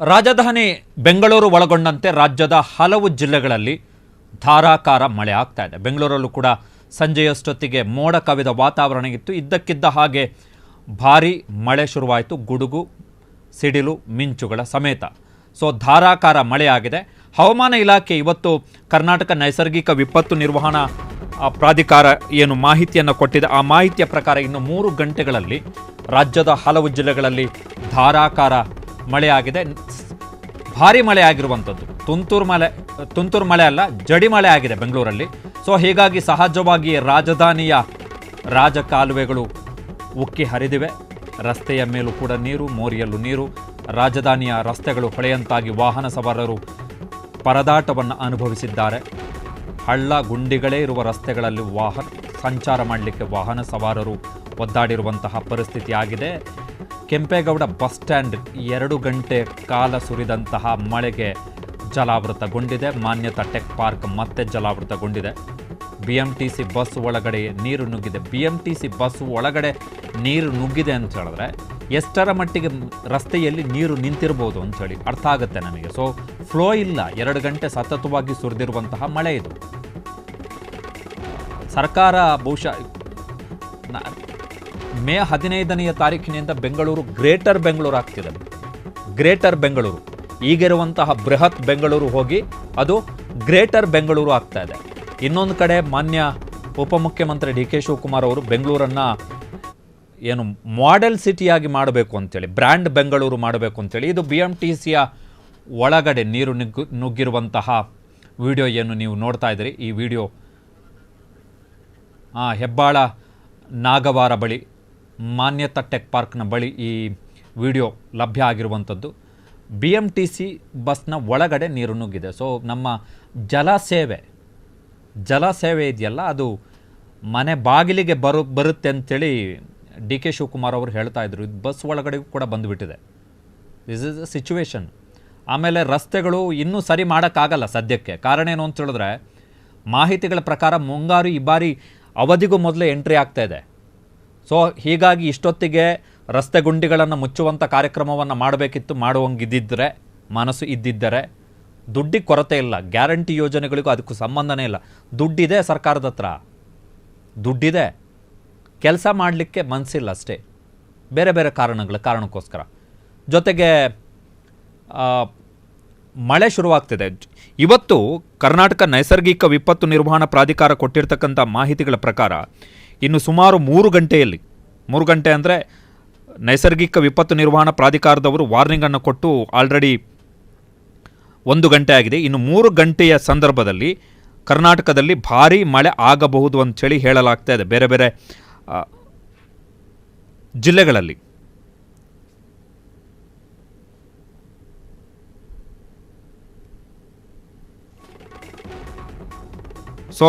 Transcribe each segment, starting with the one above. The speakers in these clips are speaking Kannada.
ರಾಜಧಾನಿ ಬೆಂಗಳೂರು ಒಳಗೊಂಡಂತೆ ರಾಜ್ಯದ ಹಲವು ಜಿಲ್ಲೆಗಳಲ್ಲಿ ಧಾರಾಕಾರ ಮಳೆ ಆಗ್ತಾ ಇದೆ. ಬೆಂಗಳೂರಲ್ಲೂ ಕೂಡ ಸಂಜೆಯಷ್ಟೊತ್ತಿಗೆ ಮೋಡ ಕವಿದ ವಾತಾವರಣ ಇತ್ತು. ಇದ್ದಕ್ಕಿದ್ದ ಹಾಗೆ ಭಾರೀ ಮಳೆ ಶುರುವಾಯಿತು. ಗುಡುಗು, ಸಿಡಿಲು, ಮಿಂಚುಗಳ ಸಮೇತ. ಸೊ, ಧಾರಾಕಾರ ಮಳೆಯಾಗಿದೆ ಹವಾಮಾನ ಇಲಾಖೆ ಇವತ್ತು ಕರ್ನಾಟಕ ನೈಸರ್ಗಿಕ ವಿಪತ್ತು ನಿರ್ವಹಣಾ ಪ್ರಾಧಿಕಾರ ಏನು ಮಾಹಿತಿಯನ್ನು ಕೊಟ್ಟಿದೆ. ಆ ಮಾಹಿತಿಯ ಪ್ರಕಾರ ಇನ್ನು ಮೂರು ಗಂಟೆಗಳಲ್ಲಿ ರಾಜ್ಯದ ಹಲವು ಜಿಲ್ಲೆಗಳಲ್ಲಿ ಧಾರಾಕಾರ ಮಳೆಯಾಗಿದೆ ಭಾರಿ ಮಳೆ ಆಗಿರುವಂಥದ್ದು. ತುಂತುರು ಮಳೆ ತುಂತುರು ಮಳೆ ಅಲ್ಲ, ಜಡಿ ಮಳೆ ಆಗಿದೆ ಬೆಂಗಳೂರಲ್ಲಿ. ಸೊ ಹೀಗಾಗಿ ಸಹಜವಾಗಿ ರಾಜಧಾನಿಯ ರಾಜಕಾಲುವೆಗಳು ಉಕ್ಕಿ ಹರಿದಿವೆ. ರಸ್ತೆಯ ಮೇಲೂ ಕೂಡ ನೀರು, ಮೋರಿಯಲ್ಲೂ ನೀರು. ರಾಜಧಾನಿಯ ರಸ್ತೆಗಳು ಹೊಳೆಯಂತಾಗಿ ವಾಹನ ಸವಾರರು ಪರದಾಟವನ್ನು ಅನುಭವಿಸಿದ್ದಾರೆ. ಹಳ್ಳ ಗುಂಡಿಗಳೇ ಇರುವ ರಸ್ತೆಗಳಲ್ಲಿ ವಾಹನ, ಸಂಚಾರ ಮಾಡಲಿಕ್ಕೆ ವಾಹನ ಸವಾರರು ಒದ್ದಾಡಿರುವಂತಹ ಪರಿಸ್ಥಿತಿ ಆಗಿದೆ. ಕೆಂಪೇಗೌಡ ಬಸ್ ಸ್ಟ್ಯಾಂಡ್ ಎರಡು ಗಂಟೆ ಕಾಲ ಸುರಿದಂತಹ ಮಳೆಗೆ ಜಲಾವೃತಗೊಂಡಿದೆ. ಮಾನ್ಯತಾ ಟೆಕ್ ಪಾರ್ಕ್ ಮತ್ತೆ ಜಲಾವೃತಗೊಂಡಿದೆ. B M T C bus ಒಳಗಡೆ ನೀರು ನುಗ್ಗಿದೆ. B M T C bus ಒಳಗಡೆ ನೀರು ನುಗ್ಗಿದೆ ಅಂತ ಹೇಳಿದ್ರೆ ಎಷ್ಟರ ಮಟ್ಟಿಗೆ ರಸ್ತೆಯಲ್ಲಿ ನೀರು ನಿಂತಿರ್ಬೋದು ಅಂಥೇಳಿ ಅರ್ಥ ಆಗುತ್ತೆ ನಮಗೆ. ಸೊ ಫ್ಲೋ ಇಲ್ಲ. ಎರಡು ಗಂಟೆ ಸತತವಾಗಿ ಸುರಿದಿರುವಂತಹ ಮಳೆ ಇದು. ಸರ್ಕಾರ ಬಹುಶಃ ಮೇ ಹದಿನೈದನೆಯ ತಾರೀಕಿನಿಂದ ಬೆಂಗಳೂರು ಗ್ರೇಟರ್ ಬೆಂಗಳೂರು ಆಗ್ತಿದೆ. ಗ್ರೇಟರ್ ಬೆಂಗಳೂರು. ಈಗಿರುವಂತಹ ಬೃಹತ್ ಬೆಂಗಳೂರು ಹೋಗಿ ಅದು ಗ್ರೇಟರ್ ಬೆಂಗಳೂರು ಆಗ್ತಾ ಇದೆ. ಇನ್ನೊಂದು ಕಡೆ ಮಾನ್ಯ ಉಪಮುಖ್ಯಮಂತ್ರಿ ಡಿ ಕೆ ಶಿವಕುಮಾರ್ ಅವರು ಬೆಂಗಳೂರನ್ನು ಏನು ಮಾಡೆಲ್ ಸಿಟಿಯಾಗಿ ಮಾಡಬೇಕು ಅಂತೇಳಿ ಬ್ರ್ಯಾಂಡ್ ಬೆಂಗಳೂರು ಮಾಡಬೇಕು ಅಂತೇಳಿ, ಇದು ಬಿ ಎಂ ಟಿ ಸಿಯ ಒಳಗಡೆ ನೀರು ನುಗ್ಗು, ನುಗ್ಗಿರುವಂತಹ ವಿಡಿಯೋ ಏನು ನೀವು ನೋಡ್ತಾ ಇದ್ದೀರಿ. ಈ ವಿಡಿಯೋ ಹೆಬ್ಬಾಳ ನಾಗವಾರ ಬಳಿ ಮಾನ್ಯತಾ ಟೆಕ್ ಪಾರ್ಕ್ನ ಬಳಿ ಈ ವಿಡಿಯೋ ಲಭ್ಯ ಆಗಿರುವಂಥದ್ದು. ಬಿ ಎಂ ಟಿ ಸಿ ಬಸ್ನ ಒಳಗಡೆ ನೀರು ನುಗ್ಗಿದೆ. ಸೊ ನಮ್ಮ ಜಲ ಸೇವೆ ಜಲ ಸೇವೆ ಇದೆಯಲ್ಲ, ಅದು ಮನೆ ಬಾಗಿಲಿಗೆ ಬರು, ಬರುತ್ತೆ ಅಂಥೇಳಿ ಡಿ ಕೆ ಶಿವಕುಮಾರ್ ಅವರು ಹೇಳ್ತಾ ಇದ್ರು. ಇದು ಬಸ್ ಒಳಗಡೆಗೂ ಕೂಡ ಬಂದುಬಿಟ್ಟಿದೆ. ದಿಸ್ ಇಸ್ ಅ ಸಿಚುವೇಶನ್ ಆಮೇಲೆ ರಸ್ತೆಗಳು ಇನ್ನೂ ಸರಿ ಮಾಡೋಕ್ಕಾಗಲ್ಲ ಸದ್ಯಕ್ಕೆ. ಕಾರಣ ಏನು ಅಂತ ಹೇಳಿದ್ರೆ, ಮಾಹಿತಿಗಳ ಪ್ರಕಾರ ಮುಂಗಾರು ಈ ಬಾರಿ ಅವಧಿಗೂ ಮೊದಲೇ ಎಂಟ್ರಿ ಆಗ್ತಾ ಇದೆ. ಸೊ ಹೀಗಾಗಿ ಇಷ್ಟೊತ್ತಿಗೆ ರಸ್ತೆ ಗುಂಡಿಗಳನ್ನು ಮುಚ್ಚುವಂಥ ಕಾರ್ಯಕ್ರಮವನ್ನು ಮಾಡಬೇಕಿತ್ತು ಮಾಡುವಂಗಿದ್ದಿದ್ದರೆ ಮನಸ್ಸು ಇದ್ದಿದ್ದರೆ, ದುಡ್ಡಿಗೆ ಕೊರತೆ ಇಲ್ಲ, ಗ್ಯಾರಂಟಿ ಯೋಜನೆಗಳಿಗೂ ಅದಕ್ಕೂ ಸಂಬಂಧನೇ ಇಲ್ಲ. ದುಡ್ಡಿದೆ ಸರ್ಕಾರದ ಹತ್ರ. ದುಡ್ಡಿದೆ. ಕೆಲಸ ಮಾಡಲಿಕ್ಕೆ ಮನಸ್ಸಿಲ್ಲ ಅಷ್ಟೇ. ಬೇರೆ ಬೇರೆ ಕಾರಣಗಳ, ಕಾರಣಕ್ಕೋಸ್ಕರ. ಜೊತೆಗೆ ಮಳೆ ಶುರುವಾಗ್ತಿದೆ. ಇವತ್ತು ಕರ್ನಾಟಕ ನೈಸರ್ಗಿಕ ವಿಪತ್ತು ನಿರ್ವಹಣಾ ಪ್ರಾಧಿಕಾರ ಕೊಟ್ಟಿರ್ತಕ್ಕಂಥ ಮಾಹಿತಿಗಳ ಪ್ರಕಾರ ಇನ್ನು ಸುಮಾರು ಮೂರು ಗಂಟೆಯಲ್ಲಿ, ಮೂರು ಗಂಟೆ ಅಂದರೆ ನೈಸರ್ಗಿಕ ವಿಪತ್ತು ನಿರ್ವಹಣಾ ಪ್ರಾಧಿಕಾರದವರು ವಾರ್ನಿಂಗನ್ನು ಕೊಟ್ಟು ಆಲ್ರೆಡಿ ಒಂದು ಗಂಟೆ ಆಗಿದೆ. ಇನ್ನು ಮೂರು ಗಂಟೆಯ ಸಂದರ್ಭದಲ್ಲಿ ಕರ್ನಾಟಕದಲ್ಲಿ ಭಾರೀ ಮಳೆ ಆಗಬಹುದು ಅಂಥೇಳಿ ಹೇಳಲಾಗ್ತಾ ಇದೆ. ಬೇರೆ ಬೇರೆ ಜಿಲ್ಲೆಗಳಲ್ಲಿ. ಸೊ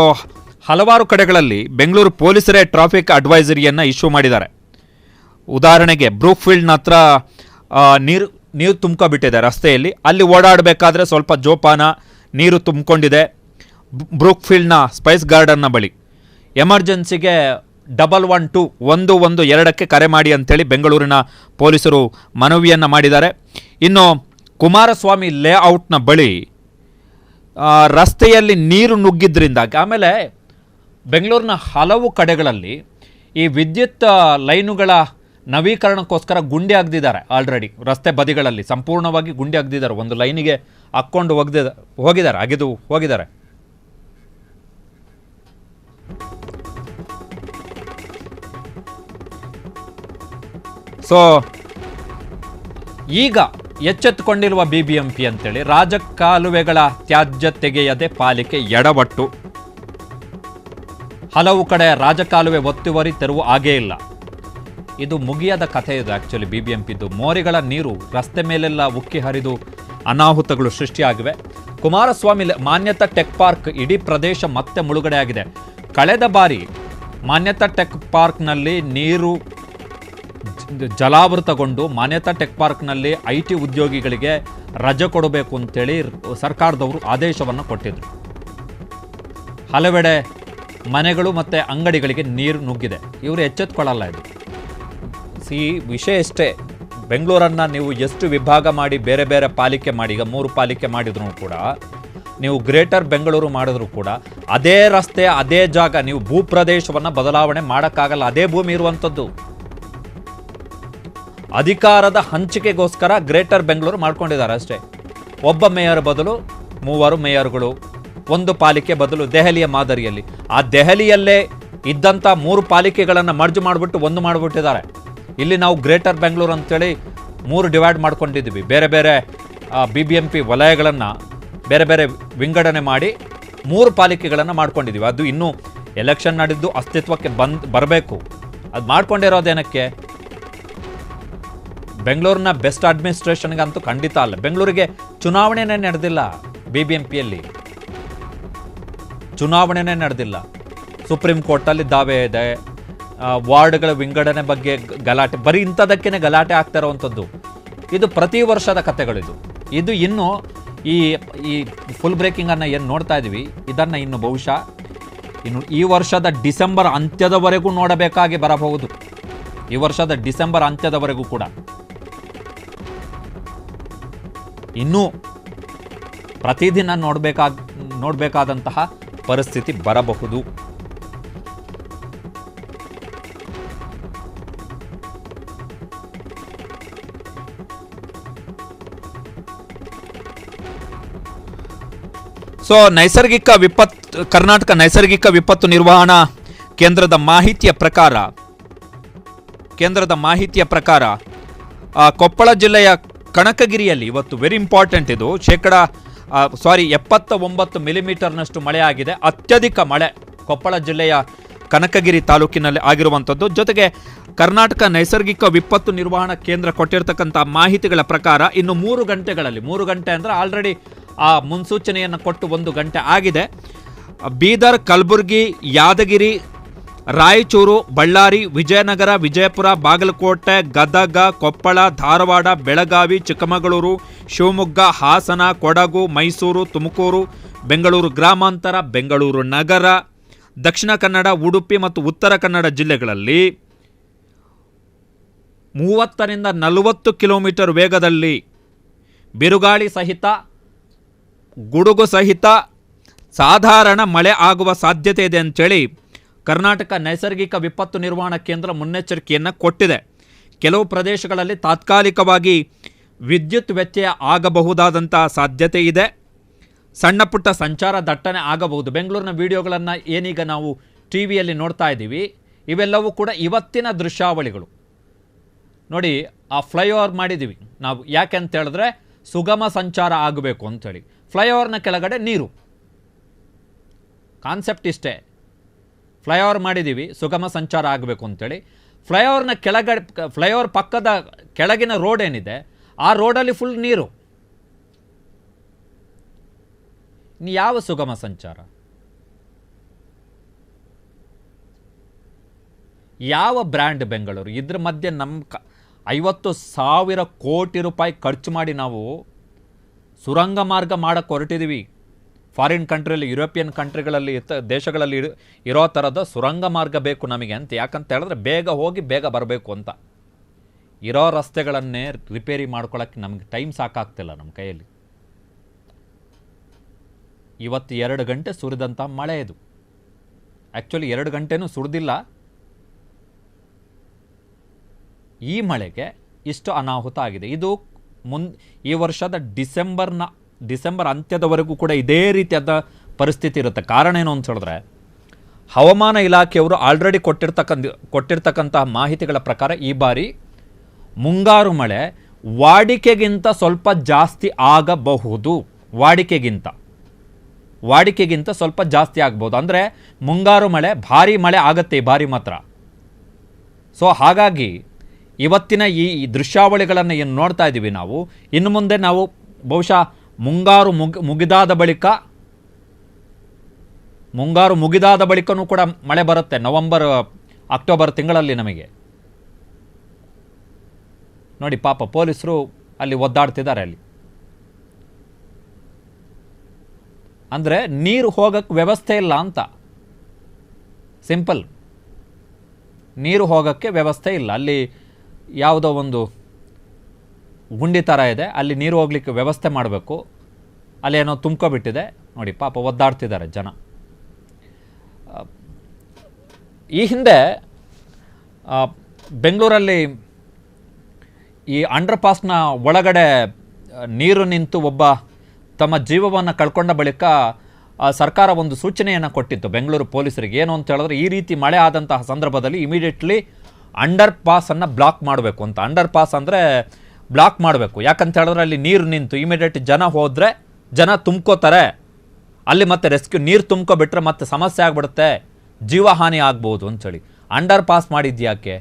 ಹಲವಾರು ಕಡೆಗಳಲ್ಲಿ ಬೆಂಗಳೂರು ಪೊಲೀಸರೇ ಟ್ರಾಫಿಕ್ ಅಡ್ವೈಸರಿಯನ್ನು ಇಶ್ಯೂ ಮಾಡಿದ್ದಾರೆ. ಉದಾಹರಣೆಗೆ ಬ್ರೂಕ್ಫೀಲ್ಡ್ನ ಹತ್ರ ನೀರು ನೀರು ತುಂಬ್ಕೊಬಿಟ್ಟಿದೆ ರಸ್ತೆಯಲ್ಲಿ. ಅಲ್ಲಿ ಓಡಾಡಬೇಕಾದ್ರೆ ಸ್ವಲ್ಪ ಜೋಪಾನ, ನೀರು ತುಂಬಿಕೊಂಡಿದೆ. ಬ್ರೂಕ್ಫೀಲ್ಡ್ನ ಸ್ಪೈಸ್ ಗಾರ್ಡನ್ನ ಬಳಿ. ಎಮರ್ಜೆನ್ಸಿಗೆ ಡಬಲ್ ಒನ್ ಟು ಒಂದು ಒಂದು ಎರಡಕ್ಕೆ ಕರೆ ಮಾಡಿ ಅಂಥೇಳಿ ಬೆಂಗಳೂರಿನ ಪೊಲೀಸರು ಮನವಿಯನ್ನು ಮಾಡಿದ್ದಾರೆ. ಇನ್ನು ಕುಮಾರಸ್ವಾಮಿ ಲೇಔಟ್ನ ಬಳಿ ರಸ್ತೆಯಲ್ಲಿ ನೀರು ನುಗ್ಗಿದ್ರಿಂದಾಗಿ ಆಮೇಲೆ ಬೆಂಗಳೂರಿನ ಹಲವು ಕಡೆಗಳಲ್ಲಿ ಈ ವಿದ್ಯುತ್ ಲೈನುಗಳ ನವೀಕರಣಕ್ಕೋಸ್ಕರ ಗುಂಡಿ ಅಗ್ದಿದ್ದಾರೆ ಆಲ್ರೆಡಿ ರಸ್ತೆ ಬದಿಗಳಲ್ಲಿ ಸಂಪೂರ್ಣವಾಗಿ ಗುಂಡಿ ಅಗ್ದಿದ್ದಾರೆ ಒಂದು ಲೈನಿಗೆ ಹಾಕ್ಕೊಂಡು ಒಗ್ದಿದ ಹೋಗಿದ್ದಾರೆ, ಅಗೆದು ಹೋಗಿದ್ದಾರೆ. ಸೊ ಈಗ ಎಚ್ಚೆತ್ತುಕೊಂಡಿರುವ ಬಿ ಬಿ ಎಂ ಪಿ ಅಂತೇಳಿ ರಾಜಕಾಲುವೆಗಳ ತ್ಯಾಜ್ಯ ತೆಗೆಯದೆ ಪಾಲಿಕೆ ಎಡವಟ್ಟು. ಹಲವು ಕಡೆ ರಾಜಕಾಲುವೆ ಒತ್ತುವರಿ ತೆರವು ಆಗೇ ಇಲ್ಲ. ಇದು ಮುಗಿಯದ ಕಥೆ ಇದು ಆ್ಯಕ್ಚುಲಿ ಬಿ ಬಿ ಎಂ ಪಿದ್ದು ಮೋರಿಗಳ ನೀರು ರಸ್ತೆ ಮೇಲೆಲ್ಲ ಉಕ್ಕಿ ಹರಿದು ಅನಾಹುತಗಳು ಸೃಷ್ಟಿಯಾಗಿವೆ. ಕುಮಾರಸ್ವಾಮಿ ಮಾನ್ಯತಾ ಟೆಕ್ ಪಾರ್ಕ್ ಇಡೀ ಪ್ರದೇಶ ಮತ್ತೆ ಮುಳುಗಡೆ ಆಗಿದೆ ಕಳೆದ ಬಾರಿ ಮಾನ್ಯತಾ ಟೆಕ್ ಪಾರ್ಕ್ನಲ್ಲಿ ನೀರು ಜಲಾವೃತಗೊಂಡು ಮಾನ್ಯತಾ ಟೆಕ್ ಪಾರ್ಕ್ನಲ್ಲಿ ಐ ಟಿ ಉದ್ಯೋಗಿಗಳಿಗೆ ರಜೆ ಕೊಡಬೇಕು ಅಂತೇಳಿ ಸರ್ಕಾರದವರು ಆದೇಶವನ್ನು ಕೊಟ್ಟಿದ್ರು. ಹಲವೆಡೆ ಮನೆಗಳು ಮತ್ತು ಅಂಗಡಿಗಳಿಗೆ ನೀರು ನುಗ್ಗಿದೆ. ಇವರು ಎಚ್ಚೆತ್ಕೊಳ್ಳಲ್ಲ ಇದು. ಸಿ, ವಿಷಯ ಇಷ್ಟೇ. ಬೆಂಗಳೂರನ್ನು ನೀವು ಎಷ್ಟು ವಿಭಾಗ ಮಾಡಿ ಬೇರೆ ಬೇರೆ ಪಾಲಿಕೆ ಮಾಡಿ, ಈಗ ಮೂರು ಪಾಲಿಕೆ ಮಾಡಿದ್ರು ಕೂಡ, ನೀವು ಗ್ರೇಟರ್ ಬೆಂಗಳೂರು ಮಾಡಿದ್ರು ಕೂಡ, ಅದೇ ರಸ್ತೆ, ಅದೇ ಜಾಗ, ನೀವು ಭೂಪ್ರದೇಶವನ್ನು ಬದಲಾವಣೆ ಮಾಡೋಕ್ಕಾಗಲ್ಲ. ಅದೇ ಭೂಮಿ ಇರುವಂಥದ್ದು ಅಧಿಕಾರದ ಹಂಚಿಕೆಗೋಸ್ಕರ ಗ್ರೇಟರ್ ಬೆಂಗಳೂರು ಮಾಡ್ಕೊಂಡಿದ್ದಾರೆ ಅಷ್ಟೇ. ಒಬ್ಬ ಮೇಯರ್ ಬದಲು ಮೂವರು ಮೇಯರ್ಗಳು ಒಂದು ಪಾಲಿಕೆ ಬದಲು ದೆಹಲಿಯ ಮಾದರಿಯಲ್ಲಿ. ಆ ದೆಹಲಿಯಲ್ಲೇ ಇದ್ದಂಥ ಮೂರು ಪಾಲಿಕೆಗಳನ್ನು ಮರ್ಜ್ ಮಾಡಿಬಿಟ್ಟು ಒಂದು ಮಾಡಿಬಿಟ್ಟಿದ್ದಾರೆ. ಇಲ್ಲಿ ನಾವು ಗ್ರೇಟರ್ ಬೆಂಗಳೂರು ಅಂತೇಳಿ ಮೂರು ಡಿವೈಡ್ ಮಾಡ್ಕೊಂಡಿದ್ವಿ ಬೇರೆ ಬೇರೆ ಬಿ ಬಿ ಎಂ ಪಿ ವಲಯಗಳನ್ನು ಬೇರೆ ಬೇರೆ ವಿಂಗಡಣೆ ಮಾಡಿ ಮೂರು ಪಾಲಿಕೆಗಳನ್ನು ಮಾಡ್ಕೊಂಡಿದ್ದೀವಿ. ಅದು ಇನ್ನೂ ಎಲೆಕ್ಷನ್ ನಡೆದು ಅಸ್ತಿತ್ವಕ್ಕೆ ಬಂದು, ಬರಬೇಕು. ಅದು ಮಾಡ್ಕೊಂಡಿರೋದೇನಕ್ಕೆ ಬೆಂಗಳೂರಿನ ಬೆಸ್ಟ್ ಅಡ್ಮಿನಿಸ್ಟ್ರೇಷನ್ಗಂತೂ ಖಂಡಿತ ಅಲ್ಲ. ಬೆಂಗಳೂರಿಗೆ ಚುನಾವಣೆನೇ ನಡೆದಿಲ್ಲ ಬಿ ಬಿ ಎಂ ಪಿಯಲ್ಲಿ ಚುನಾವಣೆನೇ ನಡೆದಿಲ್ಲ. ಸುಪ್ರೀಂ ಕೋರ್ಟಲ್ಲಿ ದಾವೆ ಇದೆ. ವಾರ್ಡ್ಗಳ ವಿಂಗಡಣೆ ಬಗ್ಗೆ ಗಲಾಟೆ, ಬರೀ ಇಂಥದಕ್ಕೇ ಗಲಾಟೆ ಆಗ್ತಾ ಇರೋವಂಥದ್ದು. ಇದು ಪ್ರತಿ ವರ್ಷದ ಕಥೆಗಳಿದು. ಇದು ಇನ್ನು ಈ ಈ ಫುಲ್ ಬ್ರೇಕಿಂಗನ್ನು ಏನು ನೋಡ್ತಾ ಇದ್ವಿ, ಇದನ್ನು ಇನ್ನು ಬಹುಶಃ ಇನ್ನು ಈ ವರ್ಷದ ಡಿಸೆಂಬರ್ ಅಂತ್ಯದವರೆಗೂ ನೋಡಬೇಕಾಗಿ ಬರಬಹುದು. ಈ ವರ್ಷದ ಡಿಸೆಂಬರ್ ಅಂತ್ಯದವರೆಗೂ ಕೂಡ. ಇನ್ನೂ ಪ್ರತಿದಿನ ನೋಡಬೇಕಾಗ, ನೋಡಬೇಕಾದಂತಹ ಪರಿಸ್ಥಿತಿ ಬರಬಹುದು. ಸೊ ನೈಸರ್ಗಿಕ ವಿಪತ್ತು ಕರ್ನಾಟಕ ನೈಸರ್ಗಿಕ ವಿಪತ್ತು ನಿರ್ವಹಣಾ ಕೇಂದ್ರದ ಮಾಹಿತಿಯ ಪ್ರಕಾರ, ಕೇಂದ್ರದ ಮಾಹಿತಿಯ ಪ್ರಕಾರ ಕೊಪ್ಪಳ ಜಿಲ್ಲೆಯ ಕಣಕಗಿರಿಯಲ್ಲಿ ಇವತ್ತು ವೆರಿ ಇಂಪಾರ್ಟೆಂಟ್ ಇದು. ಶೇಕಡ ಸಾರಿ ಎಪ್ಪತ್ತ ಒಂಬತ್ತು ಮಿಲಿಮೀಟರ್ನಷ್ಟು ಮಳೆ ಆಗಿದೆ ಅತ್ಯಧಿಕ ಮಳೆ ಕೊಪ್ಪಳ ಜಿಲ್ಲೆಯ ಕನಕಗಿರಿ ತಾಲೂಕಿನಲ್ಲಿ ಆಗಿರುವಂಥದ್ದು. ಜೊತೆಗೆ ಕರ್ನಾಟಕ ನೈಸರ್ಗಿಕ ವಿಪತ್ತು ನಿರ್ವಹಣಾ ಕೇಂದ್ರ ಕೊಟ್ಟಿರ್ತಕ್ಕಂಥ ಮಾಹಿತಿಗಳ ಪ್ರಕಾರ ಇನ್ನು ಮೂರು ಗಂಟೆಗಳಲ್ಲಿ, ಮೂರು ಗಂಟೆ ಅಂದರೆ ಆಲ್ರೆಡಿ ಆ ಮುನ್ಸೂಚನೆಯನ್ನು ಕೊಟ್ಟು ಒಂದು ಗಂಟೆ ಆಗಿದೆ. ಬೀದರ್, ಕಲಬುರಗಿ, ಯಾದಗಿರಿ ರಾಯಚೂರು, ಬಳ್ಳಾರಿ, ವಿಜಯನಗರ, ವಿಜಯಪುರ, ಬಾಗಲಕೋಟೆ, ಗದಗ, ಕೊಪ್ಪಳ, ಧಾರವಾಡ, ಬೆಳಗಾವಿ, ಚಿಕ್ಕಮಗಳೂರು, ಶಿವಮೊಗ್ಗ, ಹಾಸನ, ಕೊಡಗು, ಮೈಸೂರು, ತುಮಕೂರು, ಬೆಂಗಳೂರು ಗ್ರಾಮಾಂತರ, ಬೆಂಗಳೂರು ನಗರ, ದಕ್ಷಿಣ ಕನ್ನಡ, ಉಡುಪಿ ಮತ್ತು ಉತ್ತರ ಕನ್ನಡ ಜಿಲ್ಲೆಗಳಲ್ಲಿ ಮೂವತ್ತರಿಂದ ನಲವತ್ತು ಕಿಲೋಮೀಟರ್ ವೇಗದಲ್ಲಿ ಬಿರುಗಾಳಿ ಸಹಿತ, ಗುಡುಗು ಸಹಿತ ಸಾಧಾರಣ ಮಳೆ ಆಗುವ ಸಾಧ್ಯತೆ ಇದೆ ಅಂತೇಳಿ ಕರ್ನಾಟಕ ನೈಸರ್ಗಿಕ ವಿಪತ್ತು ನಿರ್ವಹಣಾ ಕೇಂದ್ರ ಮುನ್ನೆಚ್ಚರಿಕೆಯನ್ನು ಕೊಟ್ಟಿದೆ. ಕೆಲವು ಪ್ರದೇಶಗಳಲ್ಲಿ ತಾತ್ಕಾಲಿಕವಾಗಿ ವಿದ್ಯುತ್ ವ್ಯತ್ಯಯ ಆಗಬಹುದಾದಂಥ ಸಾಧ್ಯತೆ ಇದೆ. ಸಣ್ಣ ಪುಟ್ಟ ಸಂಚಾರ ದಟ್ಟಣೆ ಆಗಬಹುದು. ಬೆಂಗಳೂರಿನ ವಿಡಿಯೋಗಳನ್ನು ಏನೀಗ ನಾವು ಟಿ ವಿಯಲ್ಲಿ ನೋಡ್ತಾ ಇದ್ದೀವಿ. ಇವೆಲ್ಲವೂ ಕೂಡ ಇವತ್ತಿನ ದೃಶ್ಯಾವಳಿಗಳು. ನೋಡಿ, ಆ ಫ್ಲೈಓವರ್ ಮಾಡಿದ್ದೀವಿ. ನಾವು ಯಾಕೆ ಅಂತ ಹೇಳಿದ್ರೆ ಸುಗಮ ಸಂಚಾರ ಆಗಬೇಕು ಅಂಥೇಳಿ ಫ್ಲೈಓವರ್ನ ಕೆಳಗಡೆ ನೀರು. ಕಾನ್ಸೆಪ್ಟ್ ಇಷ್ಟೇ. ಫ್ಲೈಓವರ್ ಮಾಡಿದ್ದೀವಿ ಸುಗಮ ಸಂಚಾರ ಆಗಬೇಕು ಅಂತೇಳಿ. ಫ್ಲೈಓವರ್ನ ಕೆಳಗಡೆ, ಫ್ಲೈಓವರ್ ಪಕ್ಕದ ಕೆಳಗಿನ ರೋಡ್ ಏನಿದೆ, ಆ ರೋಡಲ್ಲಿ ಫುಲ್ ನೀರು. ಯಾವ ಸುಗಮ ಸಂಚಾರ? ಯಾವ ಬ್ರ್ಯಾಂಡ್ ಬೆಂಗಳೂರು? ಇದ್ರ ಮಧ್ಯೆ ನಮ್ಮ ಕ, ಐವತ್ತು ಸಾವಿರ ಕೋಟಿ ರೂಪಾಯಿ ಖರ್ಚು ಮಾಡಿ ನಾವು ಸುರಂಗ ಮಾರ್ಗ ಮಾಡಕ್ಕೆ ಹೊರಟಿದ್ದೀವಿ ಫಾರಿನ್ ಕಂಟ್ರಿಯಲ್ಲಿ, ಯುರೋಪಿಯನ್ ಕಂಟ್ರಿಗಳಲ್ಲಿ ಇತ ದೇಶಗಳಲ್ಲಿ ಇರೋ ಥರದ ಸುರಂಗ ಮಾರ್ಗ ಬೇಕು ನಮಗೆ ಅಂತ. ಯಾಕಂತ ಹೇಳಿದ್ರೆ ಬೇಗ ಹೋಗಿ ಬೇಗ ಬರಬೇಕು ಅಂತ. ಇರೋ ರಸ್ತೆಗಳನ್ನೇ ರಿಪೇರಿ ಮಾಡ್ಕೊಳ್ಳೋಕ್ಕೆ ನಮಗೆ ಟೈಮ್ ಸಾಕಾಗ್ತಿಲ್ಲ ನಮ್ಮ ಕೈಯಲ್ಲಿ. ಇವತ್ತು ಎರಡು ಗಂಟೆ ಸುರಿದಂಥ ಮಳೆ ಇದು. ಆ್ಯಕ್ಚುಲಿ ಎರಡು ಗಂಟೆನೂ ಸುರಿದಿಲ್ಲ. ಈ ಮಳೆಗೆ ಇಷ್ಟು ಅನಾಹುತ ಆಗಿದೆ. ಇದು ಮುನ್, ಈ ವರ್ಷದ ಡಿಸೆಂಬರ್ನ ಡಿಸೆಂಬರ್ ಅಂತ್ಯದವರೆಗೂ ಕೂಡ ಇದೇ ರೀತಿಯಾದ ಪರಿಸ್ಥಿತಿ ಇರುತ್ತೆ. ಕಾರಣ ಏನು ಅಂತ ಹೇಳಿದ್ರೆ, ಹವಾಮಾನ ಇಲಾಖೆಯವರು ಆಲ್ರೆಡಿ ಕೊಟ್ಟಿರ್ತಕ್ಕಂಥ, ಕೊಟ್ಟಿರ್ತಕ್ಕಂತಹ ಮಾಹಿತಿಗಳ ಪ್ರಕಾರ ಈ ಬಾರಿ ಮುಂಗಾರು ಮಳೆ ವಾಡಿಕೆಗಿಂತ ಸ್ವಲ್ಪ ಜಾಸ್ತಿ ಆಗಬಹುದು. ವಾಡಿಕೆಗಿಂತ ವಾಡಿಕೆಗಿಂತ ಸ್ವಲ್ಪ ಜಾಸ್ತಿ ಆಗ್ಬೋದು ಅಂದರೆ ಮುಂಗಾರು ಮಳೆ, ಭಾರಿ ಮಳೆ ಆಗತ್ತೆ ಈ ಬಾರಿ ಮಾತ್ರ. ಸೊ ಹಾಗಾಗಿ ಇವತ್ತಿನ ಈ ಈ ದೃಶ್ಯಾವಳಿಗಳನ್ನು ಏನು ನೋಡ್ತಾ ಇದ್ದೀವಿ ನಾವು, ಇನ್ನು ಮುಂದೆ ನಾವು ಬಹುಶಃ ಮುಂಗಾರು ಮುಗ್, ಮುಗಿದಾದ ಬಳಿಕ, ಮುಂಗಾರು ಮುಗಿದಾದ ಬಳಿಕನೂ ಕೂಡ ಮಳೆ ಬರುತ್ತೆ. ನವಂಬರ್, ಅಕ್ಟೋಬರ್ ತಿಂಗಳಲ್ಲಿ ನಮಗೆ. ನೋಡಿ, ಪಾಪ ಪೊಲೀಸರು ಅಲ್ಲಿ ಒದ್ದಾಡ್ತಿದ್ದಾರೆ ಅಲ್ಲಿ. ಅಂದರೆ ನೀರು ಹೋಗಕ್ಕೆ ವ್ಯವಸ್ಥೆ ಇಲ್ಲ ಅಂತ. ಸಿಂಪಲ್. ನೀರು ಹೋಗೋಕ್ಕೆ ವ್ಯವಸ್ಥೆ ಇಲ್ಲ. ಅಲ್ಲಿ ಯಾವುದೋ ಒಂದು ಗುಂಡಿ ಥರ ಇದೆ. ಅಲ್ಲಿ ನೀರು ಹೋಗ್ಲಿಕ್ಕೆ ವ್ಯವಸ್ಥೆ ಮಾಡಬೇಕು. ಅಲ್ಲಿ ಏನೋ ತುಂಬ್ಕೊಬಿಟ್ಟಿದೆ ನೋಡಿ, ಪಾಪ ಒದ್ದಾಡ್ತಿದ್ದಾರೆ ಜನ. ಈ ಹಿಂದೆ ಬೆಂಗಳೂರಲ್ಲಿ ಈ ಅಂಡರ್ ಪಾಸ್ನ ಒಳಗಡೆ ನೀರು ನಿಂತು ಒಬ್ಬ ತಮ್ಮ ಜೀವವನ್ನು ಕಳ್ಕೊಂಡ ಬಳಿಕ ಸರ್ಕಾರ ಒಂದು ಸೂಚನೆಯನ್ನು ಕೊಟ್ಟಿತ್ತು ಬೆಂಗಳೂರು ಪೊಲೀಸರಿಗೆ. ಏನು ಅಂತ ಹೇಳಿದ್ರೆ, ಈ ರೀತಿ ಮಳೆ ಆದಂತಹ ಸಂದರ್ಭದಲ್ಲಿ ಇಮಿಡಿಯೇಟ್ಲಿ ಅಂಡರ್ ಪಾಸನ್ನು ಬ್ಲಾಕ್ ಮಾಡಬೇಕು ಅಂತ. ಅಂಡರ್ ಪಾಸ್ ಅಂದರೆ ಬ್ಲಾಕ್ ಮಾಡಬೇಕು. ಯಾಕಂತ ಹೇಳಿದ್ರೆ ಅಲ್ಲಿ ನೀರು ನಿಂತು ಇಮಿಡಿಯೇಟ್ ಜನ ಹೋದರೆ ಜನ ತುಂಬ್ಕೋತಾರೆ. ಅಲ್ಲಿ ಮತ್ತೆ ರೆಸ್ಕ್ಯೂ ನೀರು ತುಂಬ್ಕೊಬಿಟ್ರೆ ಮತ್ತೆ ಸಮಸ್ಯೆ ಆಗ್ಬಿಡುತ್ತೆ. ಜೀವಹಾನಿ ಆಗ್ಬೋದು ಅಂಥೇಳಿ. ಅಂಡರ್ ಪಾಸ್ ಮಾಡಿದ್ಯಾಕೆ?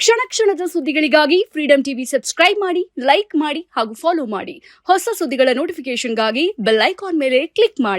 ಕ್ಷಣ ಕ್ಷಣದ ಸುದ್ದಿಗಳಿಗಾಗಿ ಫ್ರೀಡಂ ಟಿವಿ ಸಬ್ಸ್ಕ್ರೈಬ್ ಮಾಡಿ ಲೈಕ್ ಮಾಡಿ ಹಾಗೂ ಫಾಲೋ ಮಾಡಿ. ಹೊಸ ಸುದ್ದಿಗಳ ನೋಟಿಫಿಕೇಶನ್ಗಾಗಿ ಬೆಲ್ ಐಕಾನ್ ಮೇಲೆ ಕ್ಲಿಕ್ ಮಾಡಿ.